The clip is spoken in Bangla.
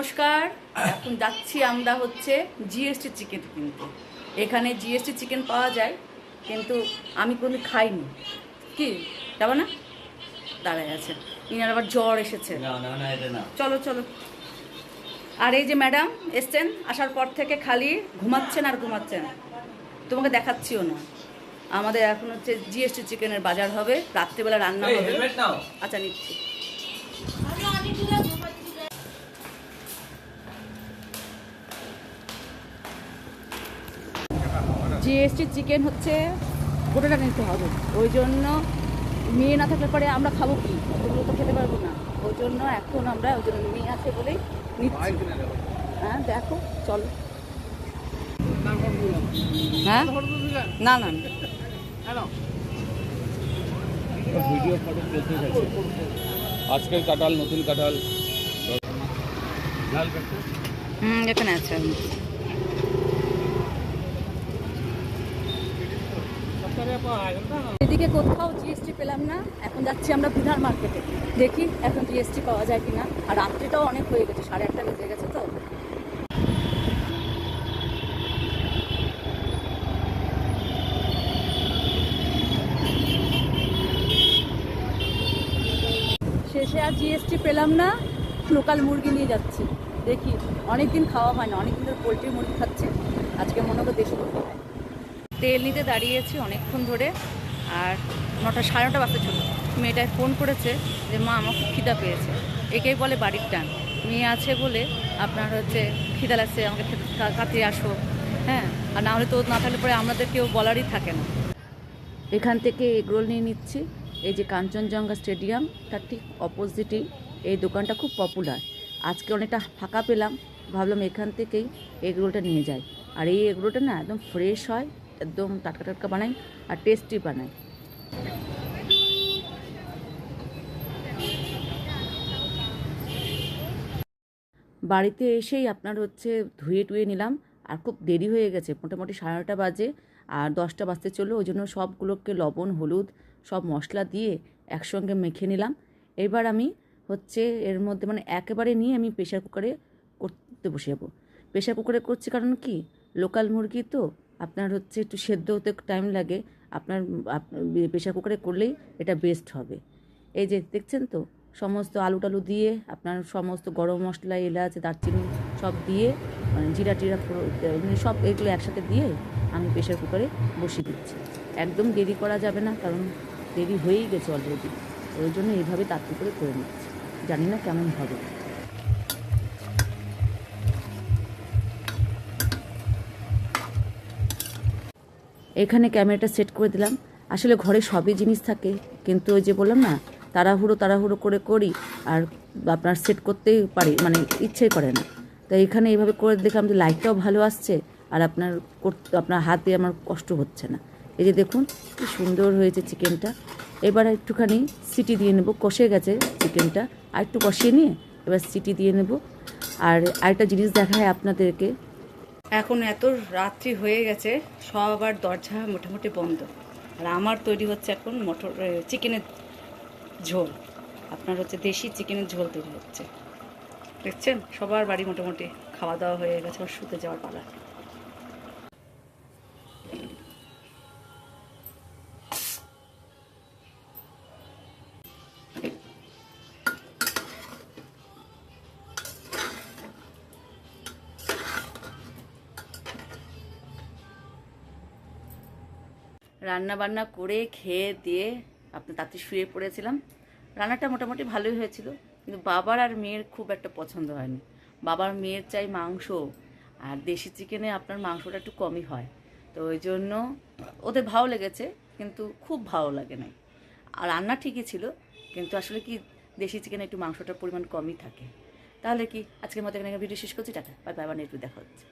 নমস্কার। এখন যাচ্ছি আমরা হচ্ছে জিএসটি চিকেন কিনতে। এখানে জিএসটি চিকেন পাওয়া যায় কিন্তু আমি কোনো খাইনি। কি? যাব না? দাঁড়ায় আছে। ইনার আবার জ্বর এসেছে। চলো চলো। আর এই যে ম্যাডাম এসছেন আসার পর থেকে খালি ঘুমাচ্ছেন আর ঘুমাচ্ছেন। তোমাকে দেখাচ্ছিও না। আমাদের এখন হচ্ছে জিএসটি চিকেনের বাজার হবে রাত্রিবেলা রান্না হবে। আচ্ছা নিচ্ছি। জিএসটি চিকেন হচ্ছে গোটাটা নিতে হবে। ওই জন্য মেয়ে না থাকলে পরে আমরা খাব কি? ওগুলো তো খেতে পারব না। ওই জন্য এখন আমরা ওই জন্য মেয়ে আছে বলেই নিচ্ছি। হ্যাঁ দেখো চলো। হ্যাঁ? না না না। ভিডিও ফটো চলতে থাকে আজকের কাঁঠাল নতুন কাঁঠাল। হুম এখানে আছে। এদিকে কোথাও জিএসটি পেলাম না, এখন যাচ্ছি আমরা বিধার মার্কেটে দেখি এখন জিএসটি পাওয়া যায় কিনা। আর রাত্রিটাও অনেক হয়ে গেছে, সাড়ে আটটা বেজে গেছে তো। শেষে আর জিএসটি পেলাম না লোকাল মুরগি নিয়ে যাচ্ছি। দেখি, অনেকদিন খাওয়া হয় না, অনেকদিন ধরে পোলট্রি মুরগি খাচ্ছে। আজকে মনে করে দেশি মুরগি খাই। তেল নিতে দাঁড়িয়েছি অনেকক্ষণ ধরে, আর নটা সাড়ে নটা বাজতে ছিল মেয়েটায় ফোন করেছে যে, মা খুব খিদা পেয়েছে। একেই বলে বাড়ির টান। মেয়ে আছে বলে আপনার হচ্ছে খিদা লাগছে, আমাকে কাছে আসো। হ্যাঁ আর না হলে তো না থাকলে পরে আমাদের কেউ বলারই থাকে না। এখান থেকে এগরোল নিয়ে নিচ্ছি। এই যে কাঞ্চনজঙ্ঘা স্টেডিয়াম, তার ঠিক অপোজিটেই এই দোকানটা খুব পপুলার। আজকে অনেকটা ফাঁকা পেলাম, ভাবলাম এখান থেকেই এগরোলটা নিয়ে যাই। আর এই এগরোলটা না একদম ফ্রেশ হয় একদম টাটকা টাটকা বানাই আর টেস্টি বানাই। বাড়িতে এসেই আপনার হচ্ছে ধুয়ে টুয়ে নিলাম, আর খুব দেরি হয়ে গেছে, মোটামুটি সাড়ে নটা বাজে, আর দশটা বাজতে চলল, ওই জন্য সবগুলোকে লবণ, হলুদ, সব মশলা দিয়ে একসঙ্গে মেখে নিলাম। এবার আমি হচ্ছে এর মধ্যে মানে একেবারে নিয়ে আমি প্রেশার কুকারে করতে বসে যাব প্রেশার কুকারে করছি কারণ কি? লোকাল মুরগি তো আপনার হচ্ছে একটু সেদ্ধ হতে টাইম লাগে, আপনার প্রেশার কুকারে করলেই এটা বেস্ট হবে। এই যে দেখছেন তো, সমস্ত আলু টালু দিয়ে আপনার সমস্ত গরম মশলা, এলাচ, দারচিনি সব দিয়ে মানে জিরা টিরা মানে সব এগুলো একসাথে দিয়ে আমি প্রেশার কুকারে বসিয়ে দিচ্ছি। একদম দেরি করা যাবে না, কারণ দেরি হয়েই গেছে অলরেডি ওই জন্য এইভাবে তাড়াতাড়ি করে করে নিচ্ছি। জানি না কেমন হবে। এখানে ক্যামেরাটা সেট করে দিলাম। আসলে ঘরে সবই জিনিস থাকে, কিন্তু ওই যে বললাম না, তাড়াহুড়ো তাড়াহুড়ো করে করি আর আপনার সেট করতেই পারি মানে ইচ্ছে করে না। তো এখানে এইভাবে করে দেখলাম যে লাইটটাও ভালো আসছে আর আপনার করতে, আপনার হাতে আমার কষ্ট হচ্ছে না। এই যে দেখুন, কি সুন্দর হয়েছে চিকেনটা। এবার একটুখানি সিটি দিয়ে নেব, কষে গেছে চিকেনটা। আর একটু কষিয়ে নিয়ে এবার সিটি দিয়ে নেব। আর আরেকটা জিনিস দেখায় আপনাদেরকে এখন এত রাত্রি হয়ে গেছে সবার দরজা মোটামুটি বন্ধ। আর আমার তৈরি হচ্ছে এখন মটর চিকেনের ঝোল। আপনার হচ্ছে দেশি চিকেনের ঝোল তৈরি হচ্ছে। দেখছেন? সবার বাড়ি মোটামুটি খাওয়া দাওয়া হয়ে গেছে আর শুতে যাওয়ার পালা। রান্না বান্না করে খেয়ে দিয়ে আপনার তাতে শুয়ে পড়েছিলাম। রান্নাটা মোটামুটি ভালোই হয়েছিল, কিন্তু বাবার আর মেয়ের খুব একটা পছন্দ হয়নি। বাবার মেয়ের চাই মাংস, আর দেশি চিকেনে আপনার মাংসটা একটু কমই হয়। তো ওই জন্য ওদের ভালো লেগেছে, কিন্তু খুব ভালো লাগে নাই। আর রান্না ঠিকই ছিল, কিন্তু আসলে কি দেশি চিকেনে একটু মাংসটার পরিমাণ কমই থাকে। তাহলে কি আজকের মতো এখানে ভিডিও শেষ করছি টাকা বাই বাই একটু দেখা হচ্ছে।